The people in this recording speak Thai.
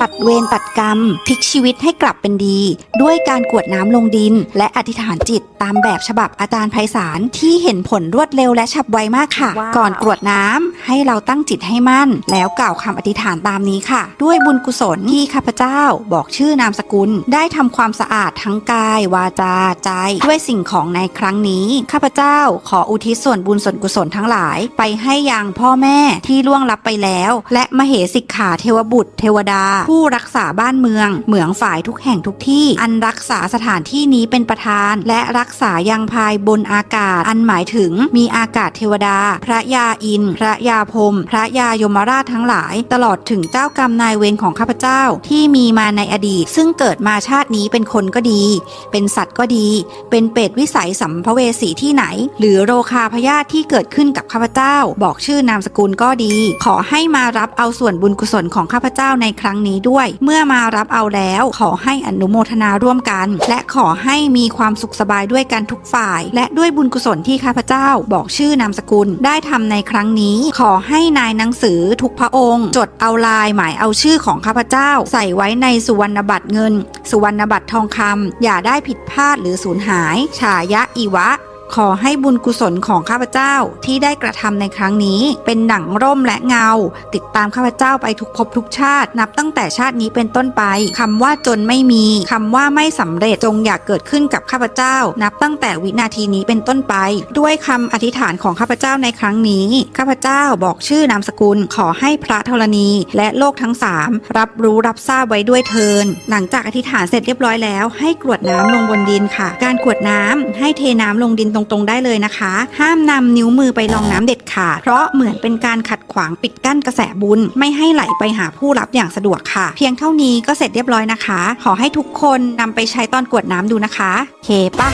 ตัดเวรตัดกรรมพลิกชีวิตให้กลับเป็นดี ด้วยการกรวดน้ำลงดิน และอธิษฐานจิตตามแบบฉบับอาจารย์ไพศาลที่เห็นผลรวดเร็วและฉับไวมากค่ะว้าวก่อนกรวดน้ำให้เราตั้งจิตให้มั่น แล้วกล่าวคำอธิษฐานตามนี้ค่ะ ด้วยบุญกุศลที่ข้าพเจ้าบอกชื่อนามสกุล ได้ทำความสะอาดทั้งกาย วาจาใจ ด้วยสิ่งของในครั้งนี้ข้าพเจ้าขออุทิศส่วนบุญส่วนกุศลทั้งหลาย ไปให้ยังพ่อแม่ที่ล่วงลับไปแล้ว และมเหสิกขาเทวบุตร เทวดาผู้รักษาบ้านเมือง เหมืองฝ่ายทุกแห่งทุกที่ อันรักษาสถานที่นี้เป็นประธาน และรักษายังภายบนอากาศ อันหมายถึงมีอากาศเทวดา พระยาอิน พระยาพรมพระยายมราชทั้งหลาย ตลอดถึงเจ้ากรรมนายเวรของข้าพเจ้าที่มีมาในอดีต ซึ่งเกิดมาชาตินี้เป็นคนก็ดี เป็นสัตว์ก็ดี เป็นเปรตวิสัยสัมภเวสีที่ไหน หรือโรคาพยาธิที่เกิดขึ้นกับข้าพเจ้า บอกชื่อนามสกุลก็ดี ขอให้มารับเอาส่วนบุญกุศลของข้าพเจ้าในครั้งนี้ด้วย เมื่อมารับเอาแล้วขอให้อนุโมทนาร่วมกัน และขอให้มีความสุขสบายด้วยกันทุกฝ่าย และด้วยบุญกุศลที่ข้าพเจ้าบอกชื่อนามสกุลได้ทำในครั้งนี้ ขอให้นายหนังสือทุกพระองค์ จดเอาลายหมายเอาชื่อของข้าพเจ้า ใส่ไว้ในสุวรรณบัตรเงิน สุวรรณบัตรทองคำอย่าได้ผิดพลาดหรือสูญหาย ฉายะอีวะ ขอให้บุญกุศลของข้าพเจ้าที่ได้กระทำในครั้งนี้ เป็นหนังร่มและเงา ติดตามข้าพเจ้าไปทุกภพทุกชาติ นับตั้งแต่ชาตินี้เป็นต้นไปคำว่าจนไม่มีคำว่าไม่สำเร็จจงอยากเกิดขึ้นกับข้าพเจ้า นับตั้งแต่วินาทีนี้เป็นต้นไป ด้วยคำอธิษฐานของข้าพเจ้าในครั้งนี้ข้าพเจ้าบอกชื่อนามสกุลขอให้พระธรณีและโลกทั้งสามรับรู้รับทราบไว้ด้วยเทินหลังจากอธิษฐานเสร็จเรียบร้อยแล้ว ให้กรวดน้ำลงบนดินค่ะ การกรวดน้ำให้เทน้ำลงดินตรงๆได้เลยนะคะ ห้ามนำนิ้วมือไปรองน้ำเด็ดขาดเพราะเหมือนเป็นการขัดขวางปิดกั้นกระแสบุญ ไม่ให้ไหลไปหาผู้รับอย่างสะดวกค่ะ เพียงเท่านี้ก็เสร็จเรียบร้อยนะคะ ขอให้ทุกคนนำไปใช้ตอนกวดน้ำดูนะคะเคปะ